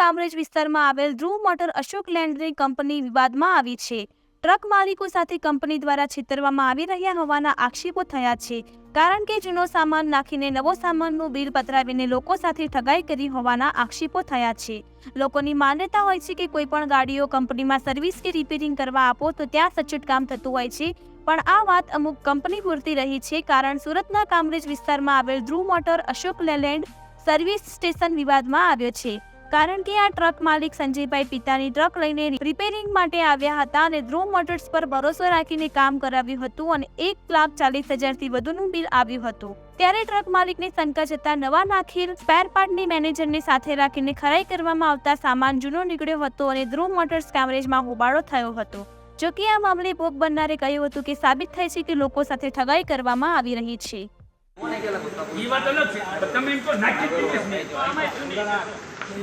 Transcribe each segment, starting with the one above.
કામરેજ વિસ્તારમાં આવેલ ધ્રુવ મોટર અશોક લેન્ડની કંપની વિવાદમાં આવી છે. ટ્રક માલિકો સાથે કંપની દ્વારા છેતરવામાં આવી રહ્યા હોવાના આક્ષેપો થયા છે. કારણ કે જૂનો સામાન નાખીને નવો સામાનનું બિલ પતરાવીને લોકો સાથે ઠગાઈ કરી હોવાના આક્ષેપો થયા છે. લોકોની માન્યતા હોય છે કે કોઈ પણ ગાડીઓ કંપનીમાં સર્વિસ કે રિપેરિંગ કરવા આપો તો ત્યાં સચોટ કામ થતું હોય છે. પણ આ વાત અમુક કંપની પૂરતી રહી છે કારણ સુરતના કામરેજ વિસ્તારમાં આવેલ Dhruv motor Ashok Leyland service station વિવાદમાં આવ્યો છે. કારણ કે આ ટ્રક માલિક સંજયભાઈ પિતાની ટ્રક લઈને રિપેરિંગ માટે આવ્યા હતા અને ધ્રુવ મોટર્સ પર ભરોસો રાખીને કામ કરાવ્યું હતું અને એક લાખ ચાલીસ હજારથી વધુનું બિલ આવ્યું હતું. ત્યારે ટ્રક માલિકને શંકા જતા નવા નાખેલ સ્પેર પાર્ટની મેનેજરને સાથે રાખીને ખરાઈ કરવામાં આવતા સામાન જૂનો નીકળ્યો હતો અને ધ્રુવ મોટર્સ કામરેજમાં હોબાળો થયો હતો. જો કે આ મામલે ભોગ બનનારે કહ્યું હતું કે સાબિત થાય છે કે લોકો સાથે ઠગાઈ કરવામાં આવી રહી છે.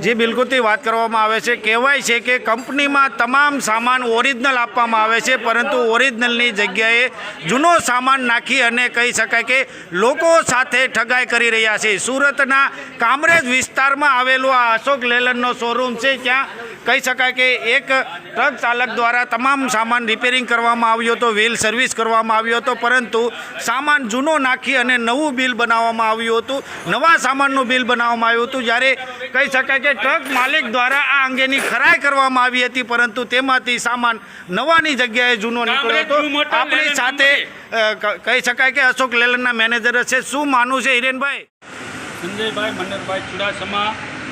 જ બિલકુલથી વાત કરવામાં આવે છે, કહેવાય છે કે કંપનીમાં તમામ સામાન ઓરિજિનલ આપવામાં આવે છે, પરંતુ ઓરિજિનલની જગ્યાએ જૂનો સામાન નાખી અને કહી શકાય કે લોકો સાથે ઠગાઈ કરી રહ્યા છે. સુરતના કામરેજ વિસ્તારમાં આવેલું આ અશોક લેલનનો શોરૂમ છે, ત્યાં કહી શકાય કે એક ટ્રક ચાલક દ્વારા તમામ સામાન રિપેરિંગ કરવામાં આવ્યો હતો વ્હીલ સર્વિસ કરવામાં આવ્યો હતો પરંતુ સામાન જૂનો નાખી અને નવું બિલ બનાવવામાં આવ્યું હતું નવા સામાનનું બિલ બનાવવામાં આવ્યું હતું. જ્યારે કહી શકાય કે ટ્રક માલિક દ્વારા આ અંગેની ખરાઈ કરવામાં આવી હતી પરંતુ તેમાંથી સામાન નવાની જગ્યાએ જૂનો નીકળ્યો હતો. આપણી સાથે કહી શકાય કે અશોક લેલનના મેનેજર છે. શું માનવું છે હિરેનભાઈ? સંજયભાઈ મનરભાઈ ચુડાસમા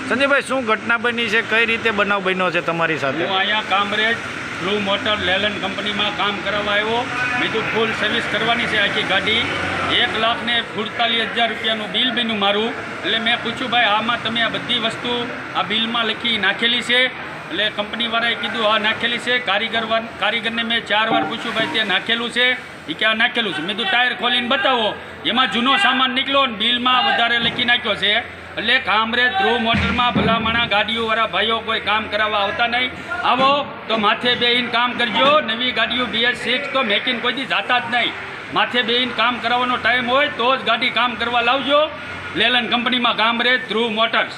સંજયભાઈ શું ઘટના બની છે? કઈ રીતે બનાવ બન્યો છે તમારી સાથે? હું અહીંયા કામરેજ બ્લુ મોટર લેલન કંપનીમાં કામ કરાવવા આવ્યો. તો ફૂલ સર્વિસ કરવાની છે આખી ગાડી. એક લાખ ને સુડતાલીસ હજાર રૂપિયાનું બિલ બન્યું મારું. એટલે મેં પૂછ્યું, ભાઈ, આમાં તમે આ બધી વસ્તુ આ બિલમાં લખી નાખેલી છે? એટલે કંપનીવાળાએ કીધું આ નાખેલી છે. કારીગર કારીગરને મેં ચાર વાર પૂછ્યું, ભાઈ, તે નાખેલું છે? એ કે નાખેલું છે. મેં તો ટાયર ખોલીને બતાવો. એમાં જૂનો સામાન નીકળ્યો ને બિલમાં વધારે લખી નાખ્યો છે. એટલે કામરેજ ધ્રુવ મોટરમાં ભલામણા ગાડીઓવાળા ભાઈઓ કોઈ કામ કરાવવા આવતા નહીં. આવો, તો માથે બેહીને કામ કરજો. નવી ગાડીઓ બીએસ સિક્સ તો મેકિન કોઈ દી જાતા જ નહીં. માથે બેહીને કામ કરાવવાનો ટાઈમ હોય તો જ ગાડી કામ કરવા લાવજો. લેલન કંપનીમાં કામરેજ ધ્રુવ મોટર્સ.